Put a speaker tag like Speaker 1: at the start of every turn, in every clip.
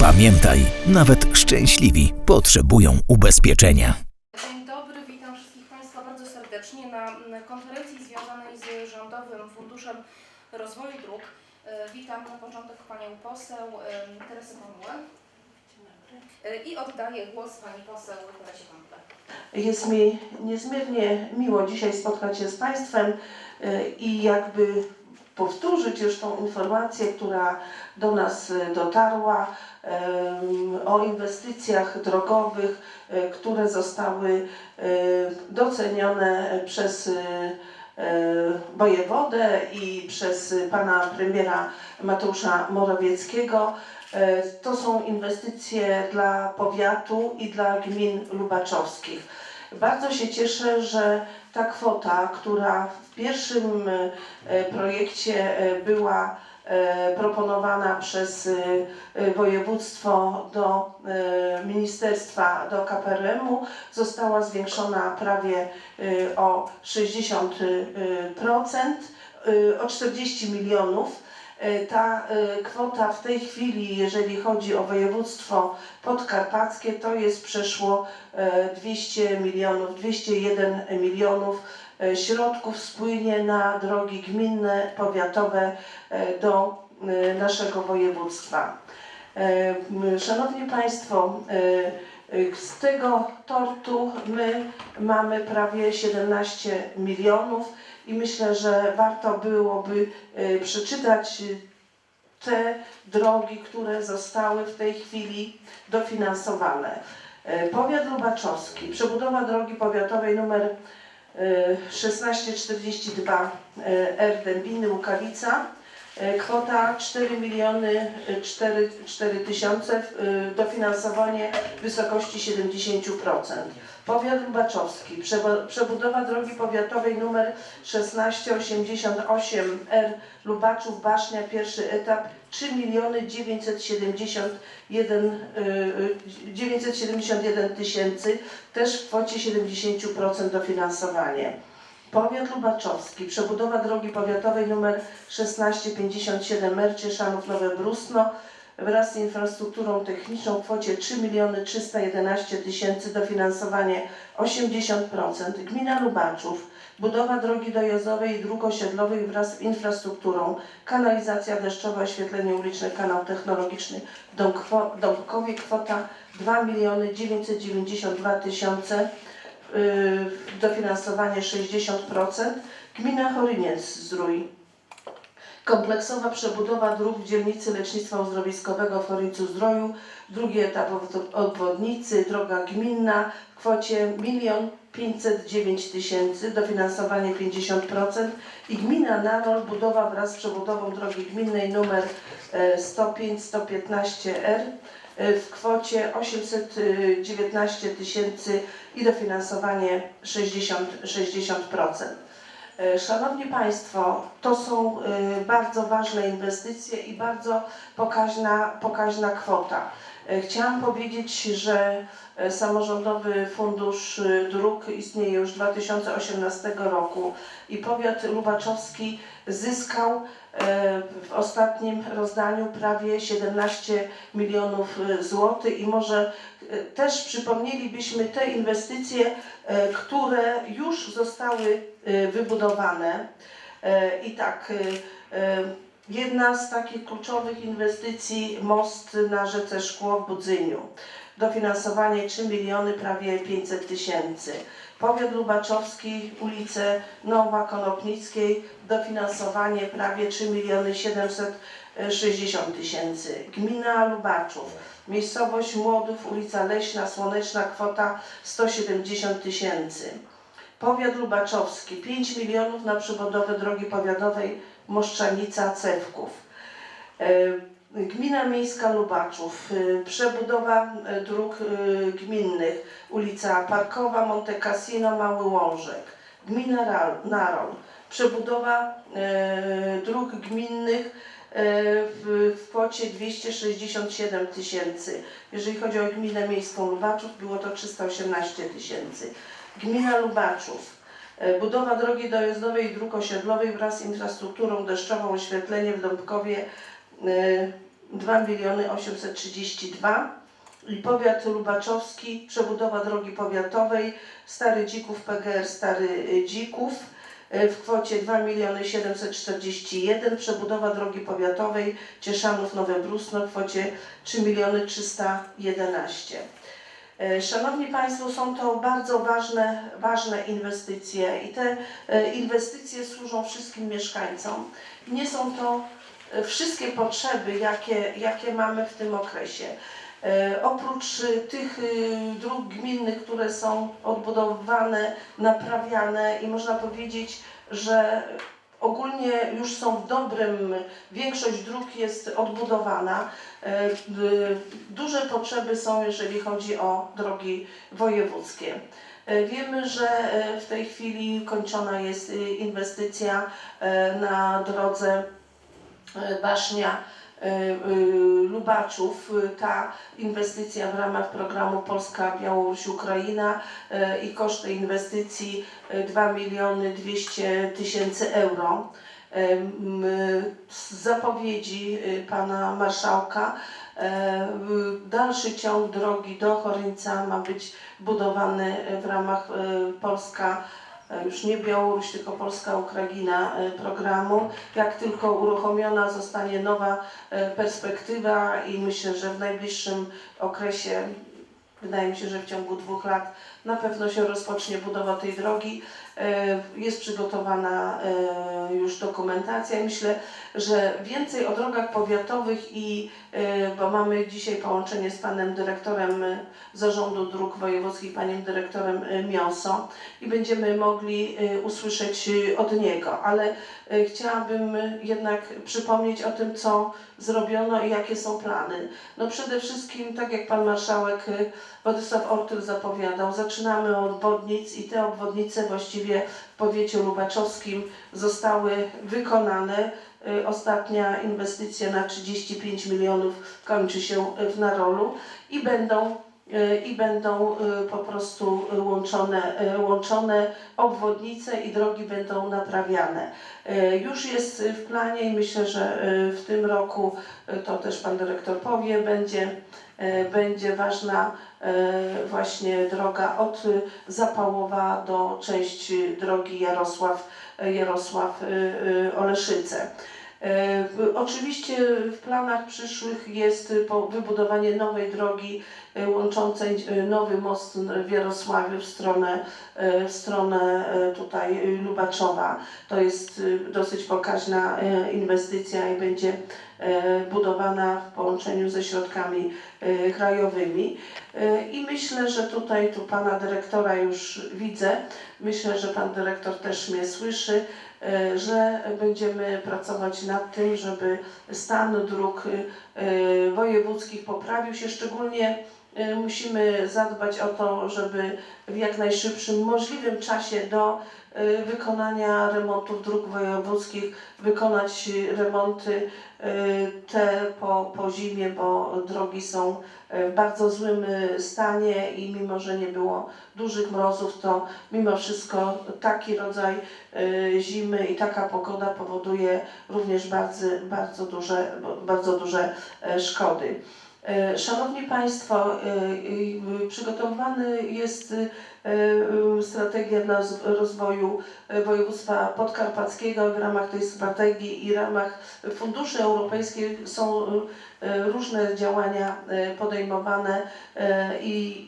Speaker 1: Pamiętaj, nawet szczęśliwi potrzebują ubezpieczenia.
Speaker 2: Dzień dobry, witam wszystkich Państwa bardzo serdecznie na konferencji związanej z Rządowym Funduszem Rozwoju Dróg. E, Witam na początek Panią poseł em, Teresę Pamułę E, i oddaję głos Pani poseł Teresie Pamule.
Speaker 3: Jest mi niezmiernie miło dzisiaj spotkać się z Państwem i jakby powtórzyć już tą informację, która do nas y, dotarła o inwestycjach drogowych, y, które zostały y, docenione przez wojewodę i przez pana premiera Mateusza Morawieckiego. E, To są inwestycje dla powiatu i dla gmin lubaczowskich. Bardzo się cieszę, że ta kwota, która w pierwszym e, projekcie e, była e, proponowana przez województwo do ministerstwa, do KPRM-u, została zwiększona prawie o 60%, e, o 40 milionów. E, Ta e, kwota w tej chwili, jeżeli chodzi o województwo podkarpackie, to jest przeszło e, 200 milionów, 201 milionów e, środków spłynie na drogi gminne, powiatowe e, do e, naszego województwa. E, Szanowni Państwo, e, e, z tego tortu my mamy prawie 17 milionów i myślę, że warto byłoby e, przeczytać e, te drogi, które zostały w tej chwili dofinansowane. Powiat Lubaczowski, przebudowa drogi powiatowej numer e, 1642 e, R Dębiny Łukawica, kwota 4 miliony 4, 4 tysiące, e, dofinansowanie w wysokości 70%. Powiat Lubaczowski, przebo- przebudowa drogi powiatowej numer 1688 R Lubaczów Basznia, pierwszy etap 3 miliony 971, y, 971 tysięcy, też w kwocie 70% dofinansowanie. Powiat Lubaczowski, przebudowa drogi powiatowej numer 1657 R Cieszanów Nowe Brusno wraz z infrastrukturą techniczną w kwocie 3 miliony 311 tysięcy, dofinansowanie 80%. Gmina Lubaczów, budowa drogi dojazdowej i dróg osiedlowych wraz z infrastrukturą, kanalizacja deszczowa, oświetlenie uliczne, kanał technologiczny w Dąbkowie, kwota 2 miliony 992 tysiące, dofinansowanie 60%. Gmina Choryniec Zdrój, Kompleksowa przebudowa dróg w dzielnicy lecznictwa uzdrowiskowego w Chorycu Zdroju, drugi etap obwod- obwodnicy, droga gminna w kwocie 1 509 tysięcy, dofinansowanie 50% i gmina Nanol, budowa wraz z przebudową drogi gminnej numer 105-115R e, w kwocie 819 tysięcy i dofinansowanie 60, 60%. E, Szanowni Państwo, to są e, bardzo ważne inwestycje i bardzo pokaźna, pokaźna kwota. E, Chciałam powiedzieć, że e, Samorządowy Fundusz e, Dróg istnieje już z 2018 roku i powiat lubaczowski zyskał w ostatnim rozdaniu prawie 17 milionów złotych i może też przypomnielibyśmy te inwestycje, które już zostały wybudowane. I tak, jedna z takich kluczowych inwestycji most na rzece Szkło w Budzyniu. Dofinansowanie 3 miliony prawie 500 tysięcy. Powiat Lubaczowski, ulice Nowa Konopnickiej, dofinansowanie prawie 3 miliony 760 tysięcy. Gmina Lubaczów, miejscowość Młodów, ulica Leśna, Słoneczna, kwota 170 tysięcy. Powiat Lubaczowski, 5 milionów na przebudowę drogi powiatowej Moszczanica-Cewków. E, Gmina Miejska Lubaczów, y, przebudowa y, dróg gminnych, ulica Parkowa, Monte Cassino, Mały Łążek. Gmina Naron, przebudowa dróg gminnych w kwocie 267 tysięcy. Jeżeli chodzi o gminę miejską Lubaczów, było to 318 tysięcy. Gmina Lubaczów. E, Budowa drogi dojazdowej i dróg osiedlowej wraz z infrastrukturą deszczową, oświetlenie w Dąbkowie e, 2 miliony 832 i powiat lubaczowski, przebudowa drogi powiatowej Stary Dzików, PGR Stary Dzików e, w kwocie 2 miliony 741, przebudowa drogi powiatowej Cieszanów Nowe Brusno w kwocie 3 miliony 311. E, Szanowni Państwo, są to bardzo ważne, ważne inwestycje i te e, inwestycje służą wszystkim mieszkańcom. Nie są to e, wszystkie potrzeby, jakie, jakie mamy w tym okresie. Oprócz tych dróg gminnych, które są odbudowywane, naprawiane i można powiedzieć, że ogólnie już są w dobrym, większość dróg jest odbudowana. E, Duże potrzeby są, jeżeli chodzi o drogi wojewódzkie. E, Wiemy, że e, w tej chwili kończona jest inwestycja na drodze Basznia Lubaczów. E, Ta inwestycja w ramach programu Polska, Białoruś, Ukraina e, i koszt tej inwestycji e, 2 miliony 200 tysięcy euro. E, Z zapowiedzi e, pana marszałka e, dalszy ciąg drogi do Choryńca ma być budowany w ramach e, Polska, e, już nie Białoruś, tylko Polska Ukraina e, programu. Jak tylko uruchomiona zostanie nowa e, perspektywa i myślę, że w najbliższym okresie, wydaje mi się, że w ciągu dwóch lat na pewno się rozpocznie budowa tej drogi. E, Jest przygotowana e, już dokumentacja myślę, że więcej o drogach powiatowych i, e, bo mamy dzisiaj połączenie z panem dyrektorem Zarządu Dróg Wojewódzkich, panem dyrektorem Miąso i będziemy mogli usłyszeć od niego, ale chciałabym jednak przypomnieć o tym, co zrobiono i jakie są plany. No przede wszystkim, tak jak pan marszałek Władysław Ortyl zapowiadał, zaczynamy od obwodnic i te obwodnice właściwie w powiecie lubaczowskim zostały wykonane. Y, Ostatnia inwestycja na 35 milionów kończy się w Narolu i będą, y, i będą y, po prostu łączone, łączone obwodnice i drogi będą naprawiane. Już jest w planie i myślę, że w tym roku, to też Pan Dyrektor powie, będzie, będzie ważna y, właśnie droga od Zapałowa do części drogi Jarosław, Jarosław y, Oleszyce. E, Oczywiście w planach przyszłych jest y, wybudowanie nowej drogi y, łączącej y, nowy most w Jarosławiu w stronę, w stronę tutaj Lubaczowa. To jest dosyć pokaźna inwestycja i będzie budowana w połączeniu ze środkami krajowymi. I myślę, że tutaj tu pana dyrektora już widzę. Myślę, że pan dyrektor też mnie słyszy że będziemy pracować nad tym, żeby stan dróg e, wojewódzkich poprawił się. Szczególnie e, musimy zadbać o to, żeby w jak najszybszym możliwym czasie do e, wykonania remontów dróg wojewódzkich wykonać remonty e, te po, po zimie, bo drogi są w bardzo złym stanie i mimo, że nie było dużych mrozów, to mimo wszystko taki rodzaj zimy i taka pogoda powoduje również bardzo, bardzo, duże, bardzo duże szkody. E, Szanowni Państwo, e, przygotowany jest e, strategia dla rozwoju województwa podkarpackiego. W ramach tej strategii i ramach funduszy europejskich są różne działania podejmowane i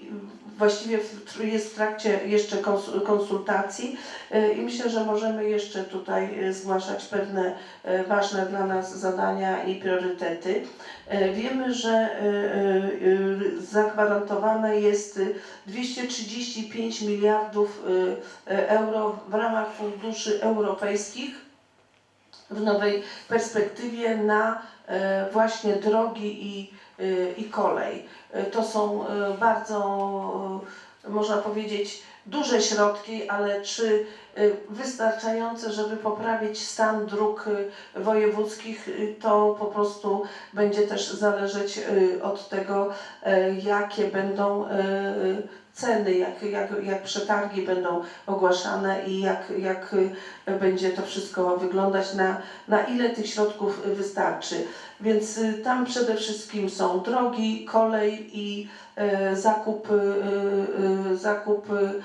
Speaker 3: właściwie jest w trakcie jeszcze kons- konsultacji e, i myślę, że możemy jeszcze tutaj e, zgłaszać pewne e, ważne dla nas zadania i priorytety. Wiemy, że zagwarantowane jest e, 235 miliardów euro w ramach funduszy europejskich w nowej perspektywie na właśnie drogi i, i kolej. E, To są e, bardzo, można powiedzieć, duże środki, ale czy e, wystarczające, żeby poprawić stan dróg e, wojewódzkich, e, to po prostu będzie też zależeć od tego, jakie będą ceny, jak, jak, jak przetargi będą ogłaszane i jak, jak będzie to wszystko wyglądać, na, na ile tych środków wystarczy. Więc y, tam przede wszystkim są drogi, kolej i zakup, y, y, zakup y,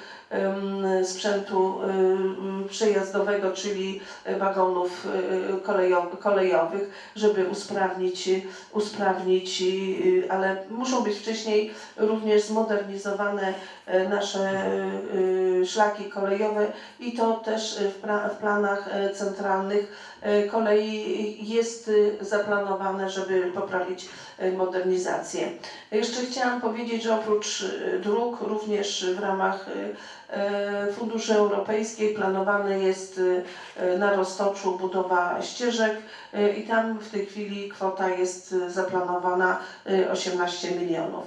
Speaker 3: sprzętu przejazdowego, czyli wagonów y, kolejowych, żeby usprawnić, usprawnić, y, ale muszą być wcześniej również zmodernizowane e, nasze szlaki kolejowe i to też w, planach e, centralnych e, kolei jest zaplanowane, żeby poprawić e, modernizację. Jeszcze chciałam powiedzieć, że oprócz dróg, również w ramach e, funduszy europejskich planowane jest e, na Roztoczu budowa ścieżek y, i tam w tej chwili kwota jest zaplanowana y, 18 milionów.